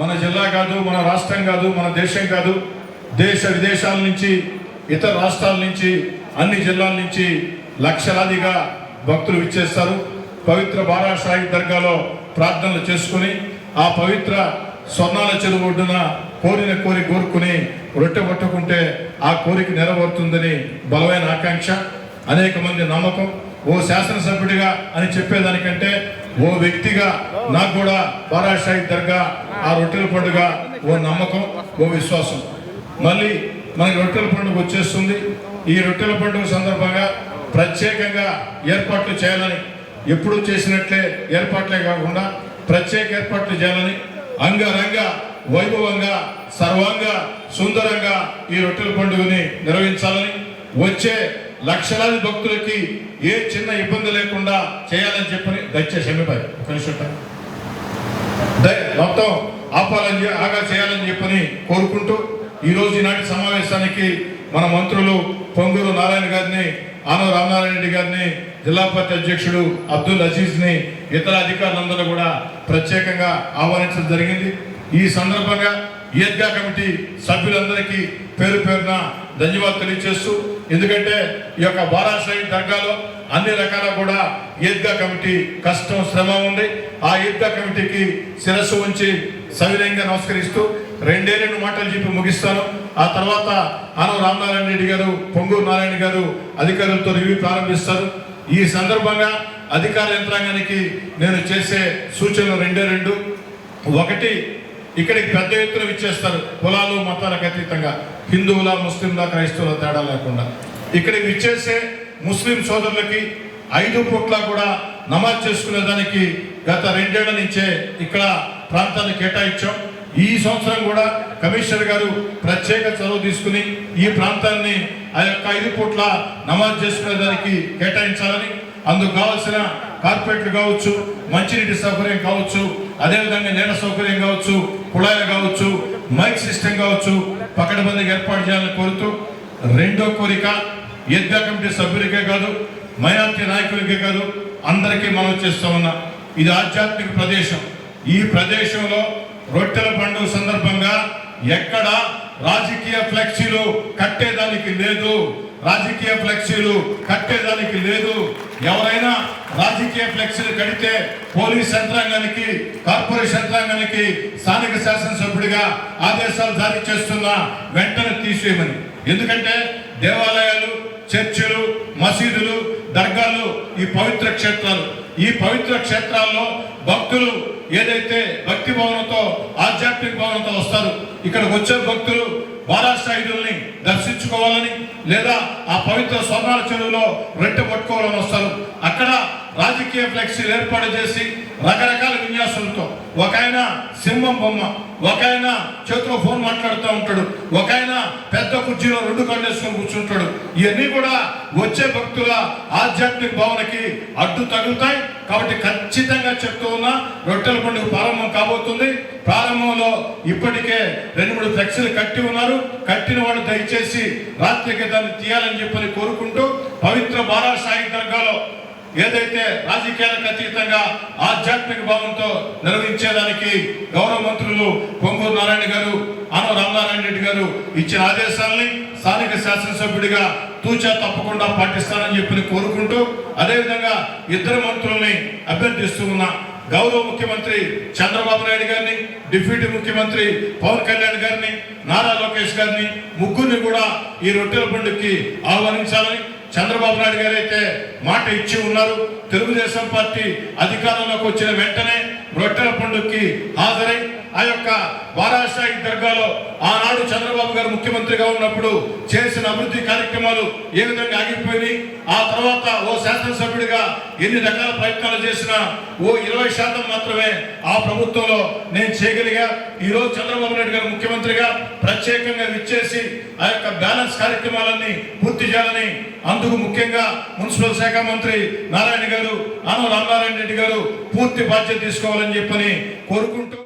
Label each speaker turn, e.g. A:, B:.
A: మన జిల్లా కాదు మన రాష్ట్రం కాదు మన దేశం కాదు దేశ విదేశాల నుంచి ఇతర రాష్ట్రాల నుంచి అన్ని జిల్లాల నుంచి లక్షలాదిగా భక్తులు విచ్చేస్తారు. పవిత్ర బారాసాయి దర్గాలో ప్రార్థనలు చేసుకుని ఆ పవిత్ర స్వర్ణాల చెరువు ఒడ్డున కోరిన కోరి కోరుకుని రొట్టె పట్టుకుంటే ఆ కోరిక నెరవేరుతుందని బలమైన ఆకాంక్ష అనేక మంది నమ్మకం. ఓ శాసనసభ్యుడిగా అని చెప్పేదానికంటే ఓ వ్యక్తిగా నాకు కూడా బారాషాయి దర్గా ఆ రొట్టెల పండుగ ఓ నమ్మకం ఓ విశ్వాసం. మళ్ళీ మనకి రొట్టెల పండుగ వచ్చేస్తుంది. ఈ రొట్టెల పండుగ సందర్భంగా ప్రత్యేకంగా ఏర్పాట్లు చేయాలని ఎప్పుడూ చేసినట్లే ఏర్పాట్లే కాకుండా ప్రత్యేక ఏర్పాట్లు చేయాలని అంగరంగ వైభవంగా సర్వంగా సుందరంగా ఈ రొట్టెల పండుగని నిర్వహించాలని వచ్చే లక్షలాది భక్తులకి ఏ చిన్న ఇబ్బంది లేకుండా చేయాలని చెప్పని దయచేసి ఎమ్మిపాయి ఒక నిమిషం మొత్తం ఆపాలని ఆగా చేయాలని చెప్పని కోరుకుంటూ ఈరోజు ఈనాటి సమావేశానికి మన మంత్రులు పొంగూరు నారాయణ గారిని ఆనవ రామనారాయణ రెడ్డి గారిని జిల్లా పార్టీ అధ్యక్షుడు అబ్దుల్ అజీజ్ని ఇతర అధికారులందరూ కూడా ప్రత్యేకంగా ఆహ్వానించడం జరిగింది. ఈ సందర్భంగా ఈద్గా కమిటీ సభ్యులందరికీ పేరు పేరున ధన్యవాదాలు తెలియజేస్తూ ఎందుకంటే ఈ యొక్క బారాశ్రయ దర్గాలో అన్ని రకాల కూడా ఈద్గా కమిటీ కష్టం శ్రమ ఉంది. ఆ ఈద్గా కమిటీకి శిరస్సు ఉంచి సవినయంగా నమస్కరిస్తూ రెండే రెండు మాటలు చెప్పి ముగిస్తాను. ఆ తర్వాత ఆనవ రామనారాయణ రెడ్డి గారు పొంగూరు నారాయణ గారు అధికారులతో రివ్యూ ప్రారంభిస్తారు. ఈ సందర్భంగా అధికార యంత్రాంగానికి నేను చేసే సూచనలు రెండే రెండు. ఒకటి ఇక్కడికి పెద్ద ఎత్తున విచ్చేస్తారు కులాలు మతాలకు అతీతంగా. హిందువుల ముస్లింల క్రైస్తవుల తేడా లేకుండా. ఇక్కడికి విచ్చేసే ముస్లిం సోదరులకి ఐదు పూట్ల కూడా నమాజ్ చేసుకునే దానికి గత రెండేళ్ళ నుంచే ఇక్కడ ప్రాంతాన్ని కేటాయించాం. ఈ సంవత్సరం కూడా కమిషనర్ గారు ప్రత్యేక చొరవ తీసుకుని ఈ ప్రాంతాన్ని ఆ యొక్క ఐదు పూట్ల నమాజ్ చేసుకునే దానికి కేటాయించాలని అందుకు కావాల్సిన కార్పెట్లు కావచ్చు మంచినీటి సౌకర్యం కావచ్చు అదేవిధంగా నీళ్ళ సౌకర్యం కావచ్చు కుళాయిలు కావచ్చు మైక్ సిస్టమ్ కావచ్చు పకడ్బందీగా ఏర్పాటు చేయాలని కోరుతూ రెండో కోరిక ఈద్గా కమిటీ సభ్యులకే కాదు మైనార్టీ నాయకులకే కాదు అందరికీ మనం చేస్తూ ఉన్నాం. ఇది ఆధ్యాత్మిక ప్రదేశం. ఈ ప్రదేశంలో రొట్టెల పండుగ సందర్భంగా ఎక్కడ రాజకీయ ఫ్లెక్సీలు కట్టేదానికి లేదు రాజకీయ ఫ్లెక్సీలు కట్టేదానికి లేదు. ఎవరైనా రాజకీయ ఫ్లెక్సీలు కడితే పోలీస్ యంత్రాంగానికి కార్పొరేషన్ యంత్రాంగానికి స్థానిక శాసనసభ్యుడిగా ఆదేశాలు జారీ చేస్తున్నా వెంటనే తీసేయమని. ఎందుకంటే దేవాలయాలు చర్చిలు మసీదులు దర్గాలు ఈ పవిత్ర క్షేత్రాలు. ఈ పవిత్ర క్షేత్రాల్లో భక్తులు ఏదైతే భక్తి భావనతో ఆధ్యాత్మిక భావనతో వస్తారు ఇక్కడికి వచ్చే భక్తులు బాలాసాయుధుల్ని దర్శించుకోవాలని లేదా ఆ పవిత్ర స్వర్ణాల చెరువులో రెట్టు పట్టుకోవాలని వస్తారు. అక్కడ రాజకీయ ఫ్లెక్సీలు ఏర్పాటు చేసి రకరకాల విన్యాసులతో ఒక ఆయన సింహం బొమ్మ ఒక ఆయన చేతిలో ఫోన్ మాట్లాడుతూ ఉంటాడు ఒక ఆయన పెద్ద కుర్చీలో రెండు కళ్ళు కూర్చుంటాడు. ఇవన్నీ కూడా వచ్చే భక్తుల ఆధ్యాత్మిక భావనకి అడ్డు తగులుతాయి. కాబట్టి ఖచ్చితంగా చెప్తూ ఉన్నా రొట్టెల పండుగ ప్రారంభం కాబోతుంది. ప్రారంభంలో ఇప్పటికే రెండు మూడు ఫ్లెక్సీలు కట్టి ఉన్నారు. కట్టిన వాళ్ళు దయచేసి రాత్రికి దాన్ని తీయాలని చెప్పని కోరుకుంటూ పవిత్ర బారాసాయి దర్గాలో ఏదైతే రాజకీయాలకు అతీతంగా ఆధ్యాత్మిక భావంతో నిర్వహించేదానికి గౌరవ మంత్రులు పొంగూరు నారాయణ గారు అనవ రామనారాయణ రెడ్డి గారు ఇచ్చిన ఆదేశాలని స్థానిక శాసనసభ్యుడిగా తూచా తప్పకుండా పాటిస్తానని చెప్పి కోరుకుంటూ అదేవిధంగా ఇద్దరు మంత్రుల్ని అభ్యర్థిస్తూ ఉన్నా గౌరవ ముఖ్యమంత్రి చంద్రబాబు నాయుడు గారిని డిప్యూటీ ముఖ్యమంత్రి పవన్ కళ్యాణ్ గారిని నారా లోకేష్ గారిని ముగ్గురిని కూడా ఈ రొట్టెల పండుగకి ఆహ్వానించాలని చంద్రబాబు నాయుడు గారు అయితే మాట ఇచ్చి ఉన్నారు. తెలుగుదేశం పార్టీ అధికారంలోకి వచ్చిన వెంటనే రొట్టెల పండుగకి హాజరై ఆ యొక్క వారాసాయి దర్గాలో ఆనాడు చంద్రబాబు గారు ముఖ్యమంత్రిగా ఉన్నప్పుడు చేసిన అభివృద్ధి కార్యక్రమాలు ఏ విధంగా ఆగిపోయినాయి? ఆ తర్వాత ఓ శాసనసభ్యుడిగా ఎన్ని రకాల ప్రయత్నాలు చేసినా ఓ ఇరవై శాతం మాత్రమే ఆ ప్రభుత్వంలో నేను చేయగలిగా. ఈరోజు చంద్రబాబు నాయుడు గారు ముఖ్యమంత్రిగా ప్రత్యేకంగా విచ్చేసి ఆ యొక్క బ్యాలెన్స్ కార్యక్రమాలన్నీ పూర్తి చేయాలని అందుకు ముఖ్యంగా మున్సిపల్ శాఖ మంత్రి నారాయణ గారు ఆనవ రామనారాయణ రెడ్డి గారు పూర్తి బాధ్యత తీసుకోవాలని చెప్పని కోరుకుంటూ